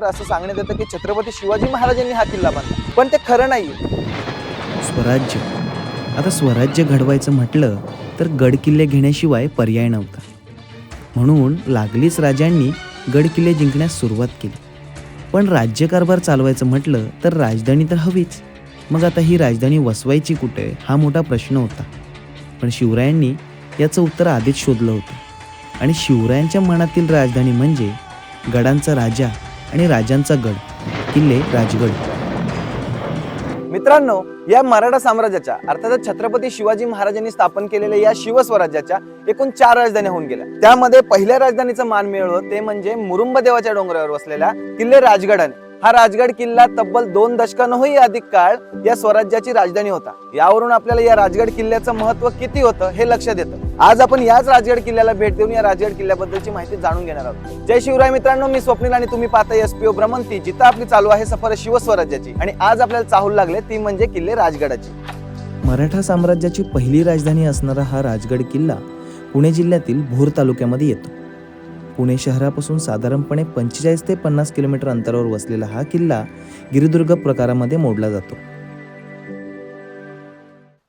तर असं सांगण्यात येतं की छत्रपती शिवाजी महाराजांनी हा किल्ला बांधला. पण ते खरं नाही स्वराज्य. आता स्वराज्य घडवायचं म्हटलं तर गडकिल्ले घेण्याशिवाय पर्याय नव्हता. म्हणून लागलीच राजांनी गडकिल्ले जिंकण्यास सुरुवात केली. पण राज्यकारभार चालवायचं म्हटलं तर राजधानी तर हवीच. मग आता ही राजधानी वसवायची कुठे हा मोठा प्रश्न होता. पण शिवरायांनी याचं उत्तर आधीच शोधलं होतं. आणि शिवरायांच्या मनातील राजधानी म्हणजे गडांचा राजा आणि राजांचा गड किल्ले राजगड. मित्रांनो या मराठा साम्राज्याच्या अर्थातच छत्रपती शिवाजी महाराजांनी स्थापन केलेल्या या शिवस्वराज्याच्या एकूण चार राजधान्या होऊन गेल्या. त्यामध्ये पहिल्या राजधानीचं मान मिळवलं ते म्हणजे मुरुंब देवाच्या डोंगरावर वसलेल्या किल्ले राजगडाने हा राजगड किल्ला तब्बल दोन दशकांहूही अधिक काळ या स्वराज्याची राजधानी होता. यावरून आपल्याला या राजगड किल्ल्याचं महत्त्व किती होतं हे लक्षात येतं आज आपण याच राजगड किल्ल्याला भेट देऊन या राजगड किल्ल्याबद्दलची माहिती जाणून घेणार आहोत. जय शिवराय मित्रांनो मी स्वप्नील आणि तुम्ही पाहता एसपीओ भ्रमंती जिथं आपली चालू आहे सफर शिवस्वराज्याची आणि आज आपल्याला चाहूल लागले ती म्हणजे किल्ले राजगडाची. मराठा साम्राज्याची पहिली राजधानी असणारा हा राजगड किल्ला पुणे जिल्ह्यातील भोर तालुक्यामध्ये येतो. पुणे शहरापासून साधारणपणे पंचेचाळीस ते पन्नास किलोमीटर अंतरावर वसलेला हा किल्ला गिरिदुर्ग प्रकारामध्ये मोडला जातो.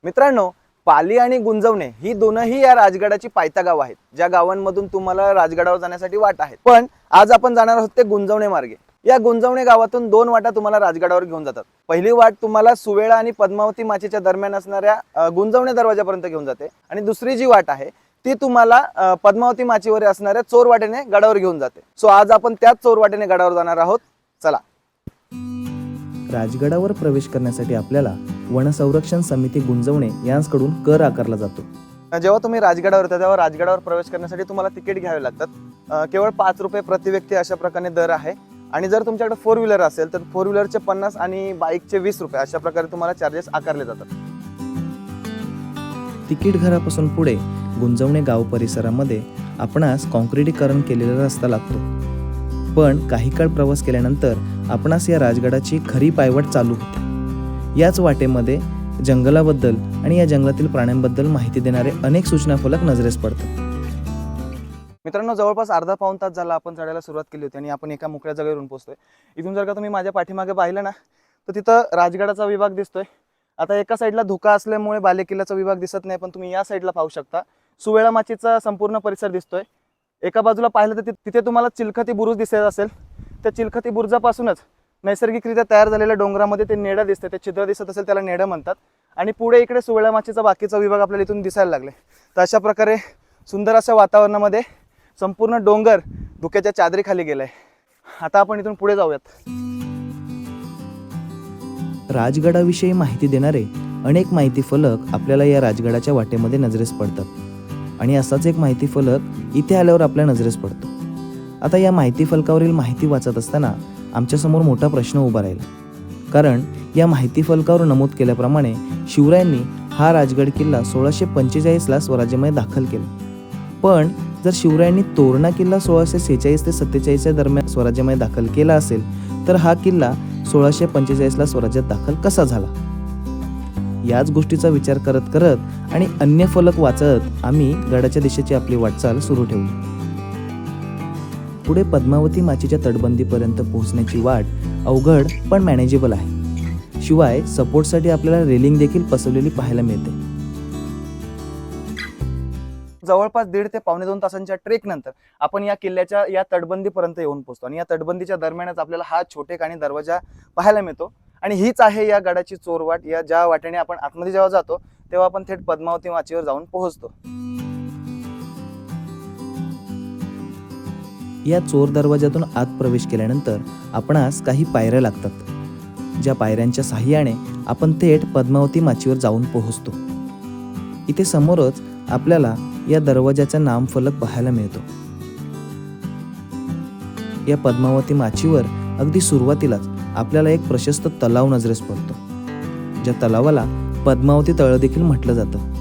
मित्रांनो पाली आणि गुंजवणे ही दोनही या राजगडाची पायथा गाव आहेत ज्या गावांमधून तुम्हाला राजगडावर जाण्यासाठी वाट आहे. पण आज आपण जाणार आहोत ते गुंजवणे मार्गे. या गुंजवणे गावातून दोन वाटा तुम्हाला राजगडावर घेऊन जातात. पहिली वाट तुम्हाला सुवेळा आणि पद्मावती माचीच्या दरम्यान असणाऱ्या गुंजवणे दरवाजापर्यंत घेऊन जाते. आणि दुसरी जी वाट आहे ती तुम्हाला पद्मावती माचीवर असणाऱ्या चोर वाटेने गडावर घेऊन जाते. सो आज आपण त्याच चोर वाटेने गडावर जाणार आहोत. चला. राजगडावर प्रवेश करण्यासाठी आपल्याला वनसंरक्षण समिती गुंजवणे यांकडून कर आकारला जातो. जेव्हा तुम्ही राजगडावर येता तेव्हा राजगडावर प्रवेश करण्यासाठी तुम्हाला तिकीट घ्यावे लागतात. केवळ पाच रुपये प्रति व्यक्ती अशा प्रकारे दर आहे. आणि जर तुमच्याकडे फोर व्हीलर असेल तर फोर व्हीलरचे पन्नास आणि बाईकचे वीस रुपये अशा प्रकारे तुम्हाला चार्जेस आकारले जातात. तिकीट घरापासून पुढे गुंजवणे गाव परिसरामध्ये आपणास काँक्रिटीकरण केलेला रस्ता लागतो. पण काही काळ प्रवास केल्यानंतर आपणास या राजगडाची खरी पायवाट चालू होते. याच वाटेमध्ये जंगलाबद्दल आणि या जंगलातील प्राण्यांबद्दल माहिती देणारे अनेक सूचना फलक नजरेस पडतात. मित्रांनो जवळपास अर्धा पाऊन तास झाला आपण चढायला सुरुवात केली होती आणि आपण एका मोकळ्या जागेवरून पोहोचतोय. इथून जर का तुम्ही माझ्या पाठीमागे पाहिलं ना तर तिथं राजगडाचा विभाग दिसतोय. आता एका साईडला धोका असल्यामुळे बालेकिल्ल्याचा विभाग दिसत नाही पण तुम्ही या साईडला पाहू शकता. सुवेळा माचीचा संपूर्ण परिसर दिसतोय. एका बाजूला पाहिलं तर तिथे तुम्हाला चिलखती बुरुज दिसत असेल. त्या चिलखती बुरुजापासूनच नैसर्गिकरित्या तयार झालेल्या डोंगरामध्ये ते नेडं दिसते ते छिद्र दिसत असेल त्याला नेडं म्हणतात. आणि पुढे इकडे सुवेळा माचीचा बाकीचा विभाग आपल्याला इथून दिसायला लागले. तर अशा प्रकारे सुंदर अशा वातावरणामध्ये संपूर्ण डोंगर धुक्याच्या चादरीखाली गेलाय. आता आपण इथून पुढे जाऊयात. राजगडाविषयी माहिती देणारे अनेक माहिती फलक आपल्याला या राजगडाच्या वाटेमध्ये नजरेस पडतात. आणि असाच एक माहिती फलक इथे आल्यावर आपल्या नजरेस पडतो. आता या माहिती फलकावरील माहिती वाचत असताना आमच्यासमोर मोठा प्रश्न उभा राहिला. कारण या माहिती फलकावर नमूद केल्याप्रमाणे शिवरायांनी हा राजगड किल्ला सोळाशे पंचेचाळीसला स्वराज्यमय दाखल केला. पण जर शिवरायांनी तोरणा किल्ला सोळाशे सेहेचाळीस ते सत्तेचाळीसच्या दरम्यान स्वराज्यमय दाखल केला असेल तर हा किल्ला सोळाशे पंचेचाळीसला स्वराज्यात दाखल कसा झाला? याच गोष्टीचा विचार करत करत आणि अन्य फलक वाचत आम्ही गडाच्या दिशेची आपली वाटचाल सुरू ठेवली. पुढे पद्मावती माचीच्या तटबंदीपर्यंत पोहोचण्याची वाट अवघड पण मॅनेजेबल आहे. शिवाय सपोर्टसाठी आपल्याला रेलिंग देखील पसरलेली पाहायला मिळते. जवळपास दीड ते पावणे दोन तासांच्या ट्रेक नंतर आपण या किल्ल्याच्या या तटबंदीपर्यंत येऊन पोहोचतो. आणि या तटबंदीच्या दरम्यानच आपल्याला हा छोटेखानी दरवाजा पाहायला मिळतो. आणि हीच आहे या गडाची चोरवाट या ज्या वाटेने आपण आतमध्ये जेव्हा जातो तेव्हा आपण थेट पद्मावती माचीवर जाऊन पोहोचतो. या चोर दरवाजातून आत प्रवेश केल्यानंतर आपणास काही पायऱ्या लागतात ज्या पायऱ्यांच्या साह्याने आपण थेट पद्मावती माचीवर जाऊन पोहोचतो. इथे समोरच आपल्याला या दरवाजाचा नामफलक पाहायला मिळतो. या पद्मावती माचीवर अगदी सुरुवातीलाच आपल्याला एक प्रशस्त तलाव नजरेस पडतो. ज्या तलावाला पद्मावती तळ देखील म्हटलं जातं.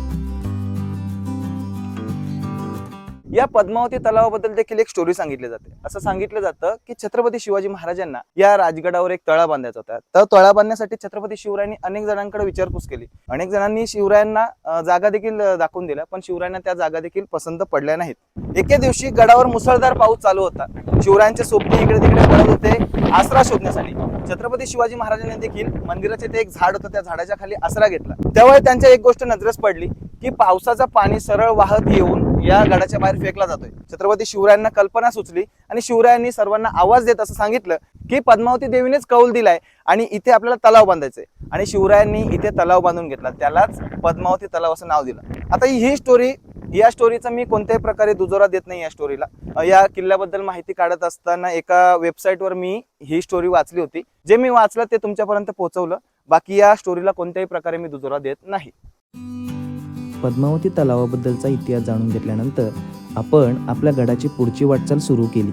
या पद्मावती तलावाबद्दल देखील एक स्टोरी सांगितली जाते. असं सांगितलं जातं की छत्रपती शिवाजी महाराजांना या राजगडावर एक तळा बांधायचा होता. तर तळा बांधण्यासाठी छत्रपती शिवरायांनी अनेक जणांकडे विचारपूस केली. अनेक जणांनी शिवरायांना जागा देखील दाखवून दिल्या पण शिवरायांना त्या जागा देखील पसंत पडल्या नाहीत. एके दिवशी गडावर मुसळधार पाऊस चालू होता. शिवरायांचे सोबती इकडे तिकडे पडत होते आसरा शोधण्यासाठी. छत्रपती शिवाजी महाराजांनी देखील मंदिराचे ते एक झाड होतं त्या झाडाच्या खाली आसरा घेतला. त्यावेळी त्यांच्या एक गोष्ट नजरेस पडली की पावसाचं पाणी सरळ वाहत येऊन या गडाच्या बाहेर फेकला जातोय. छत्रपती शिवरायांना कल्पना सुचली आणि शिवरायांनी सर्वांना आवाज देत असं सांगितलं की पद्मावती देवीनेच कौल दिलाय आणि इथे आपल्याला तलाव बांधायचंय. आणि शिवरायांनी इथे तलाव बांधून घेतला. त्यालाच पद्मावती तलाव असं नाव दिलं. आता ही स्टोरी या स्टोरीचा मी कोणत्याही प्रकारे दुजोरा देत नाही या स्टोरीला या किल्ल्याबद्दल माहिती काढत असताना एका वेबसाईटवर मी ही स्टोरी वाचली होती. जे मी वाचलं ते तुमच्यापर्यंत पोहोचवलं. बाकी या स्टोरीला कोणत्याही प्रकारे मी दुजोरा देत नाही. पद्मावती तलावाबद्दलचा इतिहास जाणून घेतल्यानंतर आपण आपल्या गडाची पुढची वाटचाल सुरू केली.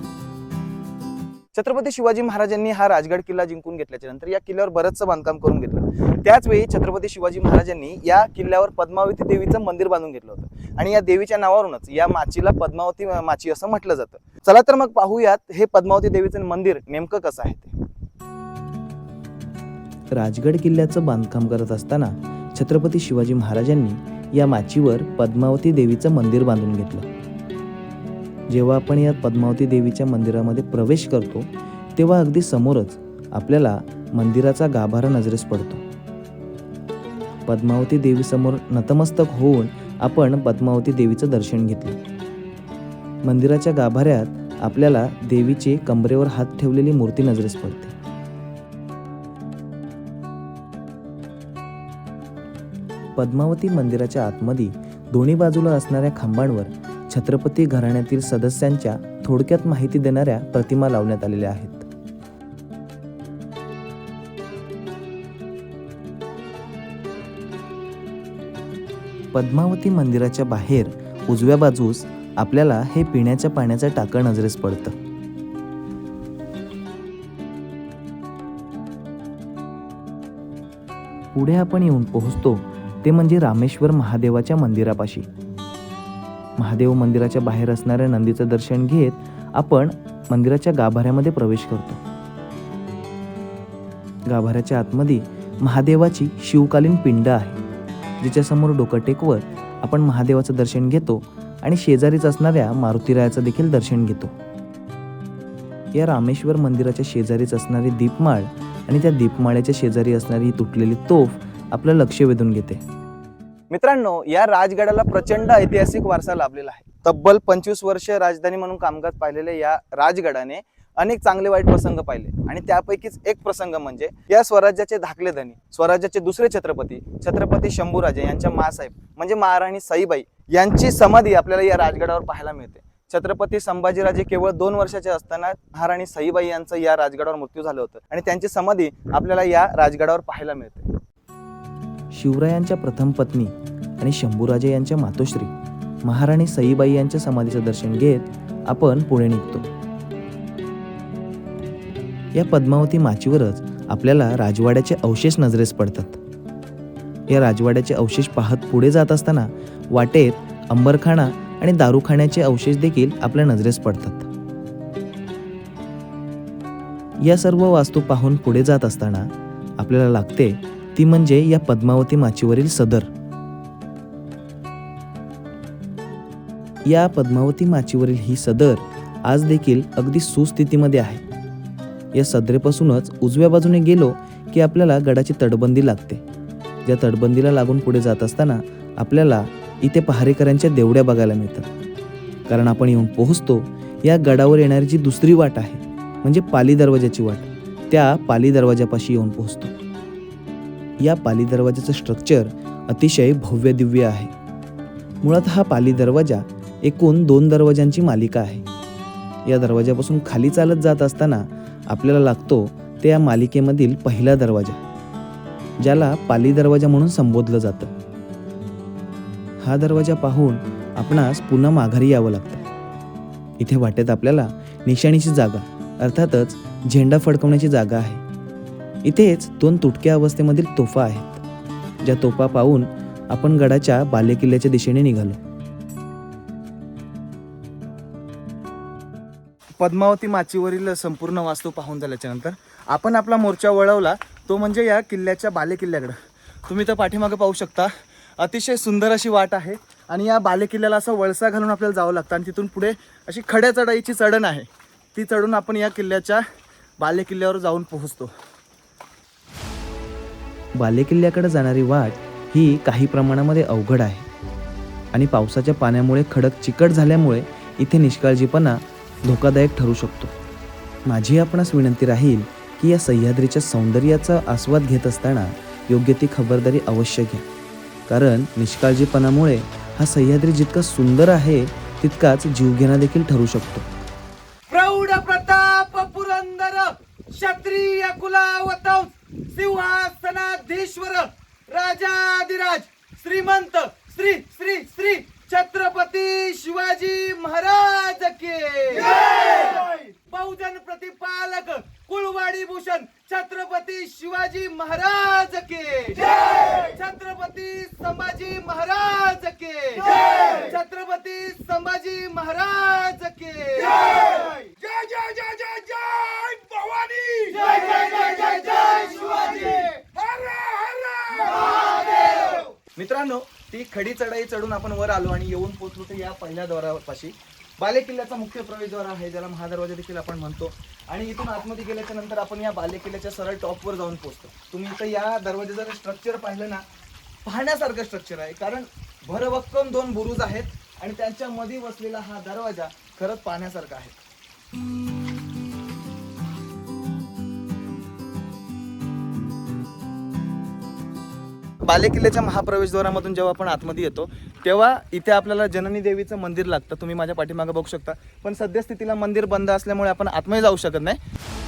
छत्रपती शिवाजी महाराजांनी हा राजगड किल्ला जिंकून घेतल्याच्या नंतर या किल्ल्यावर बरंचसं बांधकाम करून घेतलं. त्याच वेळी छत्रपती शिवाजी महाराजांनी या किल्ल्यावर पद्मावती देवीचं मंदिर बांधून घेतलं होतं. आणि या देवीच्या नावावरूनच या माचीला पद्मावती माची असं म्हटलं जातं. चला तर मग पाहूयात हे पद्मावती देवीचं मंदिर नेमकं कसं आहे ते. राजगड किल्ल्याचं बांधकाम करत असताना छत्रपती शिवाजी महाराजांनी या माचीवर पद्मावती देवीचं मंदिर बांधून घेतलं. जेव्हा आपण या पद्मावती देवीच्या मंदिरामध्ये प्रवेश करतो तेव्हा अगदी समोरच आपल्याला मंदिराचा गाभारा नजरेस पडतो. पद्मावती देवीसमोर नतमस्तक होऊन आपण पद्मावती देवीचं दर्शन घेतलं. मंदिराच्या गाभाऱ्यात आपल्याला देवीची कमरेवर हात ठेवलेली मूर्ती नजरेस पडते. पद्मावती मंदिराच्या आतमध्ये दोन्ही बाजूला असणाऱ्या खांबांवर छत्रपती घराण्यातील सदस्यांच्या थोडक्यात माहिती देणाऱ्या प्रतिमा लावण्यात आलेल्या आहेत. पद्मावती मंदिराच्या बाहेर उजव्या बाजूस आपल्याला हे पिण्याच्या पाण्याचं टाकं नजरेस पडतं. पुढे आपण येऊन पोहोचतो ते म्हणजे रामेश्वर महादेवाच्या मंदिरापाशी. महादेव मंदिराच्या बाहेर असणाऱ्या नंदीचं दर्शन घेत आपण मंदिराच्या गाभाऱ्यामध्ये प्रवेश करतो. गाभाऱ्याच्या आतमध्ये महादेवाची शिवकालीन पिंड आहे. जिच्यासमोर डोकं टेकवत आपण महादेवाचं दर्शन घेतो आणि शेजारीच असणाऱ्या मारुतीरायाचं देखील दर्शन घेतो. या रामेश्वर मंदिराच्या शेजारीच असणारी दीपमाळ आणि त्या दीपमाळ्याच्या शेजारी असणारी तुटलेली तोफ आपलं लक्ष वेधून घेते. मित्रांनो या राजगडाला प्रचंड ऐतिहासिक वारसा लाभलेला आहे. तब्बल पंचवीस वर्ष राजधानी म्हणून कामकाज पाहिलेल्या या राजगडाने अनेक चांगले वाईट प्रसंग पाहिले. आणि त्यापैकीच एक प्रसंग म्हणजे या स्वराज्याचे धाकले धनी स्वराज्याचे दुसरे छत्रपती छत्रपती शंभूराजे यांच्या मासाहेब म्हणजे महाराणी साईबाई यांची समाधी आपल्याला या राजगडावर पाहायला मिळते. छत्रपती संभाजीराजे केवळ दोन वर्षाचे असताना महाराणी साईबाई यांचं या राजगडावर मृत्यू झालं होतं. आणि त्यांची समाधी आपल्याला या राजगडावर पाहायला मिळते. शिवरायांच्या प्रथम पत्नी आणि शंभूराजे यांच्या मातोश्री महाराणी सईबाई यांच्या समाधीचं दर्शन घेत आपण पुढे निघतो. या पद्मावती माचीवरच आपल्याला राजवाड्याचे अवशेष नजरेस पडतात. या राजवाड्याचे अवशेष पाहत पुढे जात असताना वाटेत अंबरखाना आणि दारूखाण्याचे अवशेष देखील आपल्या नजरेस पडतात. या सर्व वास्तू पाहून पुढे जात असताना आपल्याला लागते ती म्हणजे या पद्मावती माचीवरील सदर. या पद्मावती माचीवरील ही सदर आज देखील अगदी सुस्थितीमध्ये आहे. या सदरेपासूनच उजव्या बाजूने गेलो की आपल्याला गडाची तटबंदी लागते. ज्या तटबंदीला लागून पुढे जात असताना आपल्याला इथे पहारेकरांच्या देवड्या बघायला मिळतात. कारण आपण येऊन पोहोचतो या गडावर येणारी जी दुसरी वाट आहे म्हणजे पाली दरवाजाची वाट त्या पाली दरवाजापाशी येऊन पोहोचतो. या पाली दरवाजाचं स्ट्रक्चर अतिशय भव्य दिव्य आहे. मुळात हा पाली दरवाजा एकूण दोन दरवाजांची मालिका आहे. या दरवाजापासून खाली चालत जात असताना आपल्याला लागतो ते या मालिकेमधील पहिला दरवाजा ज्याला पाली दरवाजा म्हणून संबोधलं जातं. हा दरवाजा पाहून आपणास पुन्हा माघारी यावं लागतं. इथे वाटेत आपल्याला निशाणीची जागा अर्थातच झेंडा फडकवण्याची जागा आहे. इथेच दोन तुटक्या अवस्थेमधील तोफा आहेत. ज्या तोफा पाहून आपण गडाच्या बालेकिल्ल्याच्या दिशेने निघालो. पद्मावती माचीवरील संपूर्ण वास्तू पाहून झाल्याच्यानंतर आपण आपला मोर्चा वळवला तो म्हणजे या किल्ल्याच्या बालेकिल्ल्याकडं. तुम्ही तर पाठीमागे पाहू शकता अतिशय सुंदर अशी वाट आहे आणि या बालेकिल्ल्याला असं वळसा घालून आपल्याला जावं लागतं आणि तिथून पुढे अशी खड्या चढाईची चढण आहे. ती चढून आपण या किल्ल्याच्या बालेकिल्ल्यावर जाऊन पोहोचतो. बालेकिल्ल्याकडे जाणारी वाट ही काही प्रमाणामध्ये अवघड आहे. आणि पावसाच्या पाण्यामुळे खडक चिकट झाल्यामुळे इथे निष्काळजीपणा धोकादायक ठरू शकतो. माझी आपणास विनंती राहील की या सह्याद्रीच्या सौंदर्याचा आस्वाद घेत असताना योग्य ती खबरदारी अवश्य घ्या. कारण निष्काळजीपणामुळे हा सह्याद्री जितका सुंदर आहे तितकाच जीवघेणा देखील ठरू शकतो. प्रौढ प्रताप पुरंदर क्षत्रिय कुलावत सिंहासनाधीश्वर राजाधिराज श्रीमंत श्री श्री श्री छत्रपती शिवाजी महाराज के। बहुजन प्रतिपालक कुळवाडी भूषण छत्रपती शिवाजी महाराज के. छत्रपती संभाजी महाराज के. छत्रपती संभाजी महाराज के. जय जय जय जय जय भवानी. जय जय जय जय जय शिवाजी. हर हर. मित्रांनो ती खडी चढाई चढून आपण वर आलो आणि येऊन पोहोचलो तर या पहिल्या द्वारापाशी. बालेकिल्ल्याचा मुख्य प्रवेशद्वार आहे ज्याला महादरवाजा देखील आपण म्हणतो. आणि इथून आतमध्ये गेल्याच्यानंतर आपण या बालेकिल्ल्याच्या सरळ टॉपवर जाऊन पोहोचतो. तुम्ही इथं या दरवाजाचं स्ट्रक्चर पाहिलं ना पाहण्यासारखं स्ट्रक्चर आहे. कारण भरभक्कम दोन बुरुज आहेत आणि त्यांच्या मध्ये बसलेला हा दरवाजा खरंच पाहण्यासारखा आहे. बालेकिल्ल्याच्या महाप्रवेशद्वारामधून जेव्हा आपण आतमध्ये येतो तेव्हा इथे आपल्याला जननी देवीचं मंदिर लागतं. तुम्ही माझ्या पाठीमागे बघू शकता. पण सद्यस्थितीला मंदिर बंद असल्यामुळे आपण आतमध्ये जाऊ शकत नाही.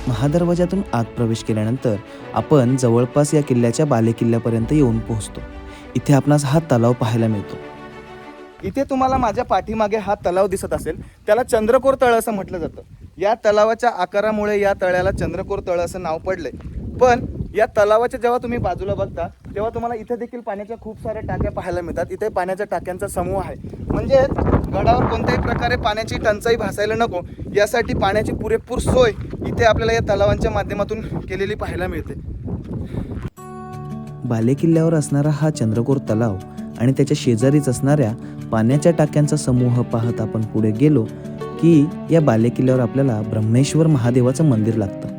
महादरवाजातून आत प्रवेश केल्यानंतर आपण जवळपास या किल्ल्याच्या बालेकिल्ल्यापर्यंत येऊन पोहोचतो. इथे आपणास हा तलाव पाहायला मिळतो. इथे तुम्हाला माझ्या पाठीमागे हा तलाव दिसत असेल. त्याला चंद्रकोर तळ असं म्हटलं जातं. या तलावाच्या आकारामुळे या तळ्याला चंद्रकोर तळ असं नाव पडलंय. पण या तलावाच्या जेव्हा तुम्ही बाजूला बघता तेव्हा तुम्हाला इथे देखील पाण्याच्या खूप साऱ्या टाक्या पाहायला मिळतात. इथे पाण्याच्या टाक्यांचा समूह आहे. म्हणजे गडावर कोणत्याही प्रकारे पाण्याची टंचाई भासायला नको यासाठी पाण्याची पुरेपूर सोय इथे आपल्याला या तलावांच्या माध्यमातून केलेली पाहायला मिळते. बालेकिल्ल्यावर असणारा हा चंद्रकोर तलाव आणि त्याच्या शेजारीच असणाऱ्या पाण्याच्या टाक्यांचा समूह पाहत आपण पुढे गेलो की या बालेकिल्ल्यावर आपल्याला ब्रह्मेश्वर महादेवाचं मंदिर लागतं.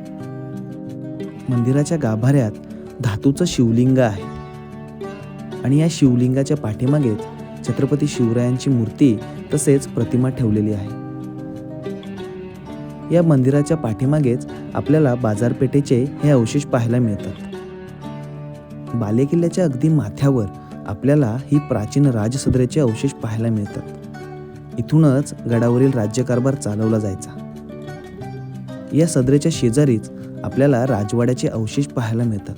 मंदिराच्या गाभाऱ्यात धातूचं शिवलिंग आहे. आणि या शिवलिंगाच्या पाठीमागेच छत्रपती शिवरायांची मूर्ती तसेच प्रतिमा ठेवलेली आहे. या मंदिराच्या पाठीमागेच आपल्याला बाजारपेठेचे हे अवशेष पाहायला मिळतात. बालेकिल्ल्याच्या अगदी माथ्यावर आपल्याला ही प्राचीन राजसदरेचे अवशेष पाहायला मिळतात. इथूनच गडावरील राज्यकारभार चालवला जायचा. या सदरेच्या शेजारीच आपल्याला राजवाड्याचे अवशेष पाहायला मिळतात.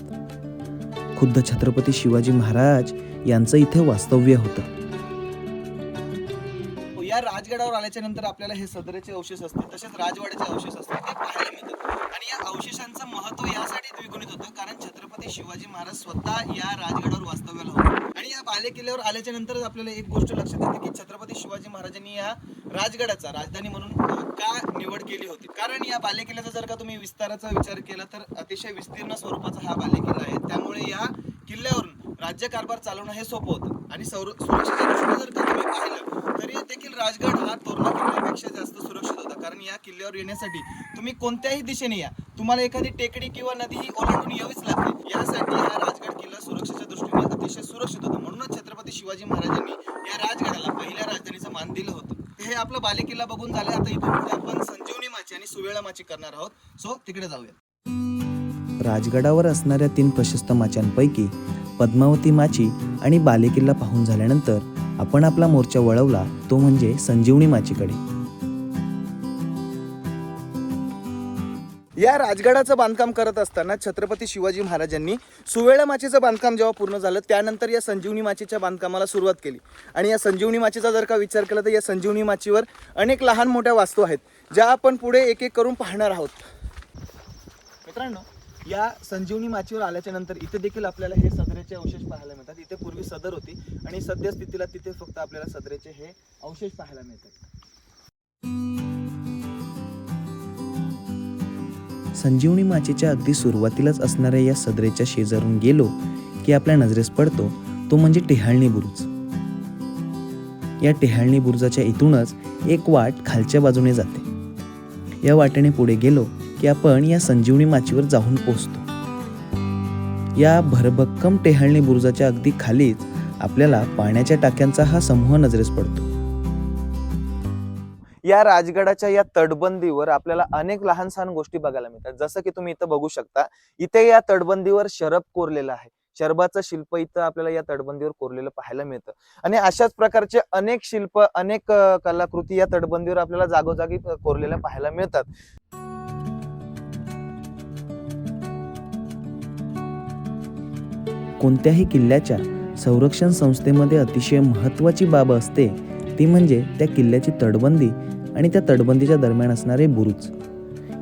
खुद्द छत्रपती शिवाजी महाराज यांचं इथे वास्तव्य होतं. राजगडावर आल्याच्यानंतर आपल्याला हे सदरेचे अवशेष असतील तसेच राजवाड्याचे अवशेष असतील ते पाहायला मिळतात. आणि या अवशेषांचं महत्त्व यासाठी द्विगुणित होतं कारण छत्रपती शिवाजी महाराज स्वतः या राजगडावर वास्तव्याला होते. आणि या बाले किल्ल्यावर आल्याच्या नंतरच आपल्याला एक गोष्ट लक्षात येते की छत्रपती शिवाजी महाराजांनी या राजगडाचा राजधानी म्हणून का निवड केली होती? कारण या बाले किल्ल्याचा जर का तुम्ही विस्ताराचा विचार केला तर अतिशय विस्तीर्ण स्वरूपाचा हा बाले किल्ला आहे. त्यामुळे या किल्ल्यावरून राज्यकारभार चालवणं हे सोपं होतं. आणि सौर सुरक्षेच्या दृष्टीने जर का तुम्ही पाहिलं तरी ते राजगड हा तोरणा किल्ल्यापेक्षा जास्त सुरक्षित होता. कारण या किल्ल्यावर येण्यासाठी तुम्ही कोणत्याही दिशेने या. तुम्हाला एखादी टेकडी किंवा नदी ही ओलांडून यावीच लागते. यासाठी हा राजगड किल्ला सुरक्षेच्या दृष्टीने अतिशय सुरक्षित होता. म्हणूनच छत्रपती शिवाजी महाराजांनी या राजगडाला पहिल्या राजधानीचं मान दिलं होतं. हे आपलं बाले किल्ला बघून झालं. आता इथून आपण संजीवनी माची आणि सुवेळा माची करणार आहोत. सो तिकडे जाऊया. राजगडावर असणाऱ्या तीन प्रशस्त माच्यांपैकी पद्मावती माची आणि बालेकिल्ला पाहून झाल्यानंतर आपण आपला मोर्चा वळवला तो म्हणजे संजीवनी माचीकडे. या राजगडाचं बांधकाम करत असताना छत्रपती शिवाजी महाराजांनी सुवेळा माचीचं बांधकाम जेव्हा पूर्ण झालं त्यानंतर या संजीवनी माचीच्या बांधकामाला सुरुवात केली. आणि या संजीवनी माचीचा जर का विचार केला तर या संजीवनी माचीवर अनेक लहान मोठ्या वास्तू आहेत ज्या आपण पुढे एक एक करून पाहणार आहोत. मित्रांनो या संजीवनी माचीवर आल्याच्यानंतर इथे देखील आपल्याला हे सदरेचे अवशेष पाहायला मिळतात. इथे पूर्वी सदर होती आणि सध्या स्थितीला तिथे फक्त आपल्याला सदरेचे हे अवशेष पाहायला मिळतात. संजीवनी माचीच्या अगदी सुरुवातीलाच असणाऱ्या या सदरेच्या शेजारून गेलो की आपल्या नजरेस पडतो तो म्हणजे टेहाळणी बुरुज. या टेहाळणी बुरुजाच्या इथूनच एक वाट खालच्या बाजूने जाते. या वाटेने पुढे गेलो की आपण या संजीवनी माचीवर जाऊन पोचतो. या भरभक्कम टेहाळणी बुरुजाच्या अगदी खालीच आपल्याला पाण्याच्या टाक्यांचा हा समूह नजरेस पडतो. या राजगडाच्या या तटबंदीवर आपल्याला अनेक लहान सहान गोष्टी बघायला मिळतात. जसं की तुम्ही इथं बघू शकता इथे या तटबंदीवर शरब कोरलेला आहे. शरबाचं शिल्प इथं आपल्याला या तटबंदीवर कोरलेलं पाहायला मिळतं. आणि अशाच प्रकारचे अनेक शिल्प अनेक कलाकृती या तटबंदीवर आपल्याला जागोजागी कोरलेल्या पाहायला मिळतात. कोणत्याही किल्ल्याच्या संरक्षण संस्थेमध्ये अतिशय महत्त्वाची बाब असते ती म्हणजे त्या किल्ल्याची तटबंदी आणि त्या तटबंदीच्या दरम्यान असणारे बुरुज.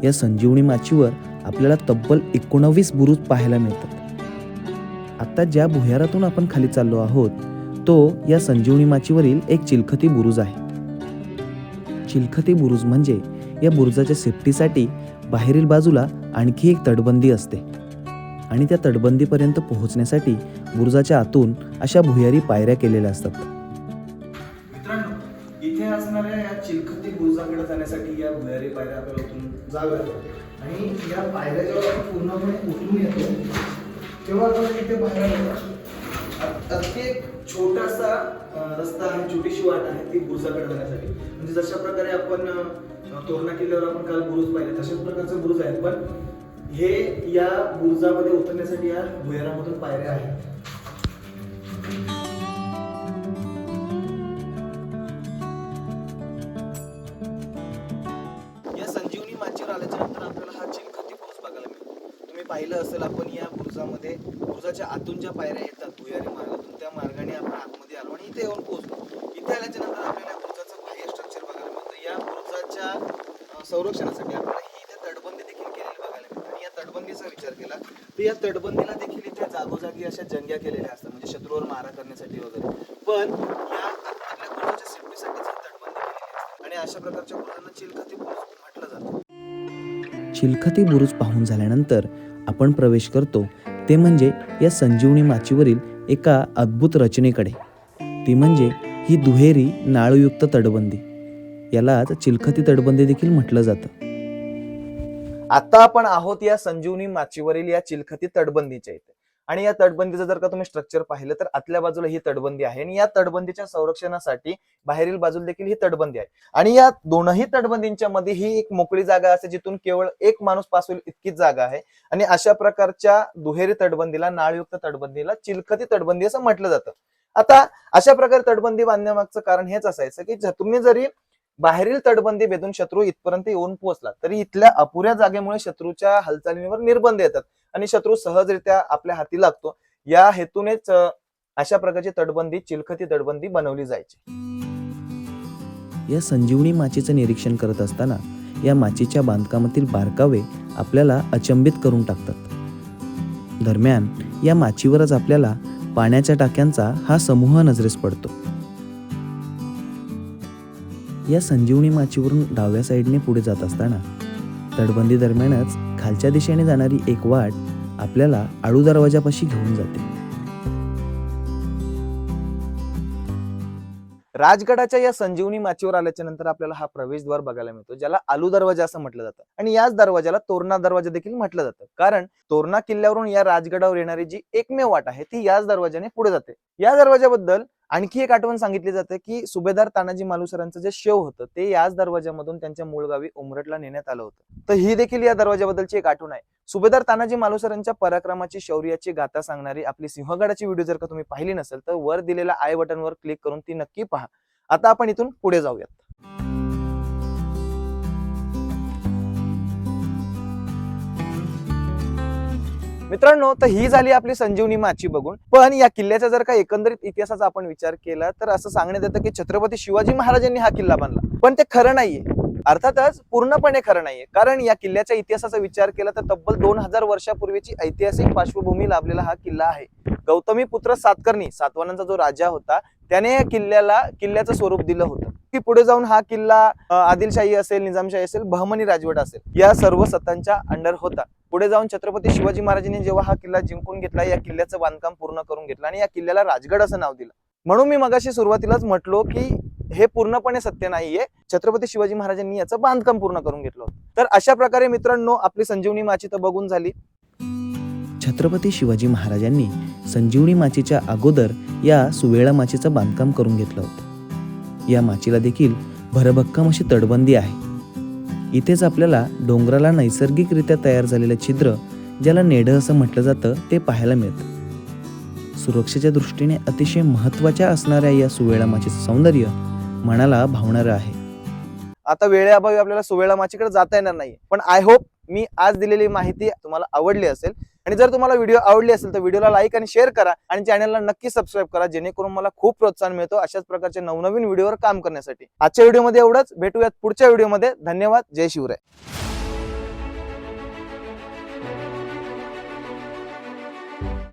या संजीवनी माचीवर आपल्याला तब्बल एकोणवीस बुरुज पाहायला मिळतात. आता ज्या भुयारातून आपण खाली चाललो आहोत तो या संजीवनी माचीवरील एक चिलखती बुरुज आहे. चिलखती बुरुज म्हणजे या बुरुजाच्या सेफ्टीसाठी बाहेरील बाजूला आणखी एक तटबंदी असते. आणि त्या तटबंदीपर्यंत पोहोचण्यासाठी बुरुजाच्या आतून अशा भुयारी पायऱ्या केलेल्या असतात. मित्रांनो इथे असणाऱ्या या चिलखती बुरुजाकडे जाण्यासाठी या भुयारी पायऱ्या आपल्याला उतरून जाव्या लागतात. आणि या पायऱ्या जेव्हा आपण पूर्णपणे उतरून येतो तेव्हा आपण इथे बाहेर येतो अगदी एक छोटासा रस्ता आहे छोटीशी वाट आहे ती बुरुजाकडे जाण्यासाठी. म्हणजे जशा प्रकारे आपण तोरणा किल्ल्यावर आपण काल बुरुज पाहिले तशाच प्रकारचे बुरुज आहेत पण हे या बुरुजामध्ये उतरण्यासाठी या भुयारामधून पायऱ्या आहेत. या संजीवनी माचीवर आल्याच्यानंतर आपल्याला हा चिलखती बुरुज बघायला मिळतो. तुम्ही पाहिलं असेल आपण या बुरुजामध्ये बुरुजाच्या आतून ज्या पायऱ्या येतात भुयारी मार्गातून त्या मार्गाने आपण आतमध्ये आलो आणि इथे येऊन पोहोचलो. इथे आल्याच्यानंतर आपल्याला या बुरुजाचं बाह्य स्ट्रक्चर बघायला मिळतं. या बुरुजाच्या संरक्षणासाठी आपल्याला ही इथे तटबंदी देखील केलेली बघायला मिळते आणि या तटबंदीचा विचार केला तर या तटबंदीला देखील इथे जागोजागी अशा जंग्या केलेल्या असतात म्हणजे शत्रूवर मारा करण्यासाठी वगैरे. पण या आपल्या बुरुजाच्या सेफ्टीसाठीच ही तटबंदी केलेली असते आणि अशा प्रकारच्या बुरुजांना चिलखती बुरुज म्हटलं जातं. चिलखती बुरुज पाहून झाल्यानंतर आपण प्रवेश करतो ते म्हणजे या संजीवनी माचीवरील एका अद्भुत रचनेकडे. ती म्हणजे ही दुहेरी नाळयुक्त तटबंदी. यालाच चिलखती तटबंदी देखील म्हटलं जातं. आता आपण आहोत या संजीवनी माचीवरील या चिलखती तटबंदीच्या इथे. आणि या तटबंदीचं जर का तुम्ही स्ट्रक्चर पाहिलं तर आतल्या बाजूला ही तटबंदी आहे. आणि या तटबंदीच्या संरक्षणासाठी बाहेरील बाजूला देखील ही तटबंदी आहे. आणि या दोनही तटबंदींच्या मध्ये ही एक मोकळी जागा असते जिथून केवळ एक माणूस पास होईल इतकीच जागा आहे. आणि अशा प्रकारच्या दुहेरी तटबंदीला नाळयुक्त तटबंदीला चिलखती तटबंदी असं म्हटलं जातं. आता अशा प्रकारे तटबंदी बांधण्यामागचं कारण हेच असायचं की तुम्ही जरी बाहेरील तटबंदी बेधून शत्रू इथपर्यंत येऊन पोहोचला. तरी इथल्या अपुऱ्या जागेमुळे शत्रूच्या हालचालींवर निर्बंध येतात आणि शत्रू सहजरित्या आपल्या हाती लागतो. या हेतूनेच अशा प्रकारची तटबंदी चिलखती तटबंदी बनवली जायची. या संजीवनी माचीचं निरीक्षण करत असताना या माचीच्या बांधकामातील बारकावे आपल्याला अचंबित करून टाकतात. दरम्यान या माचीवरच आपल्याला पाण्याच्या टाक्यांचा हा समूह नजरेस पडतो. या संजीवनी माचीवरून डाव्या साईडने पुढे जात असताना तटबंदी दरम्यानच खालच्या दिशेने जाणारी एक वाट आपल्याला आळू दरवाजापाशी घेऊन जाते. राजगडाच्या या संजीवनी माचीवर आल्याच्यानंतर आपल्याला हा प्रवेशद्वार बघायला मिळतो ज्याला आलू दरवाजा असं म्हटलं जातं. आणि याच दरवाजाला तोरणा दरवाजा देखील म्हटलं जातं. कारण तोरणा किल्ल्यावरून या राजगडावर येणारी जी एकमेव वाट आहे ती याच दरवाजाने पुढे जाते. या दरवाजाबद्दल आणखी एक आठवण सांगितली जाते की सुभेदार तानाजी मालुसरांचं जे शेव होतं ते याच दरवाजामधून त्यांच्या मूळ गावी उमरटला नेण्यात आलं होतं. तर ही देखील या दरवाजाबद्दलची एक आठवण आहे. सुभेदार तानाजी मालुसरांच्या पराक्रमाची शौर्याची गाथा सांगणारी आपली सिंहगडाची व्हिडिओ जर का तुम्ही पाहिली नसेल तर वर दिलेल्या आय बटनवर क्लिक करून ती नक्की पहा. आता आपण इथून पुढे जाऊयात. मित्रांनो तर ही झाली आपली संजीवनी माची बघून. पण या किल्ल्याचा जर का एकंदरीत इतिहासाचा आपण विचार केला तर असं सांगण्यात येतं की छत्रपती शिवाजी महाराजांनी हा किल्ला बांधला. पण ते खरं नाहीये. अर्थातच पूर्णपणे खरं नाहीये. कारण या किल्ल्याच्या इतिहासाचा विचार केला तर तब्बल दोन हजार वर्षापूर्वीची ऐतिहासिक पार्श्वभूमी लाभलेला हा किल्ला आहे. गौतमी पुत्र सातकर्णी सातवाहनांचा जो राजा होता त्याने या किल्ल्याला किल्ल्याचं स्वरूप दिलं होतं. की पुढे जाऊन हा किल्ला आदिलशाही असेल निजामशाही असेल बहमनी राजवट असेल या सर्व सत्तांच्या अंडर होता. पुढे जाऊन छत्रपती शिवाजी महाराजांनी जेव्हा हा किल्ला जिंकून घेतला या किल्ल्याचं बांधकाम पूर्ण करून घेतलं आणि या किल्ल्याला राजगड असं नाव दिलं. म्हणून मी मगाशी सुरुवातीलाच म्हटलो की हे पूर्णपणे सत्य नाहीये. छत्रपती शिवाजी महाराजांनी याचं बांधकाम पूर्ण करून घेतलं तर अशा प्रकारे मित्रांनो आपली संजीवनी माची तर बघून झाली. छत्रपती शिवाजी महाराजांनी संजीवनी माचीच्या अगोदर या सुवेळा माचीचं बांधकाम करून घेतलं होतं. या माचीला देखील भरभक्कम अशी तटबंदी आहे. इथेच आपल्याला डोंगराला नैसर्गिकरित्या तयार झालेलं छिद्र ज्याला नेढं असं म्हटलं जातं ते पाहायला मिळतं. सुरक्षेच्या दृष्टीने अतिशय महत्त्वाच्या असणाऱ्या या सुवेळा माचीचं सौंदर्य मनाला भावणारं आहे. आता वेळेअभावी आपल्याला सुवेळा माचीकडे जाता येणार नाही पण आय होप मी आज दिलेली माहिती तुम्हाला आवडली असेल. आणि जर तुम्हाला व्हिडिओ आवडली असेल तर व्हिडिओला लाईक आणि शेअर करा आणि चॅनलला नक्की सबस्क्राईब करा जेणेकरून मला खूप प्रोत्साहन मिळतो अशाच प्रकारचे नवनवीन व्हिडिओवर काम करण्यासाठी. आजच्या व्हिडिओमध्ये एवढंच. भेटूयात पुढच्या व्हिडिओमध्ये. धन्यवाद. जय शिवराय.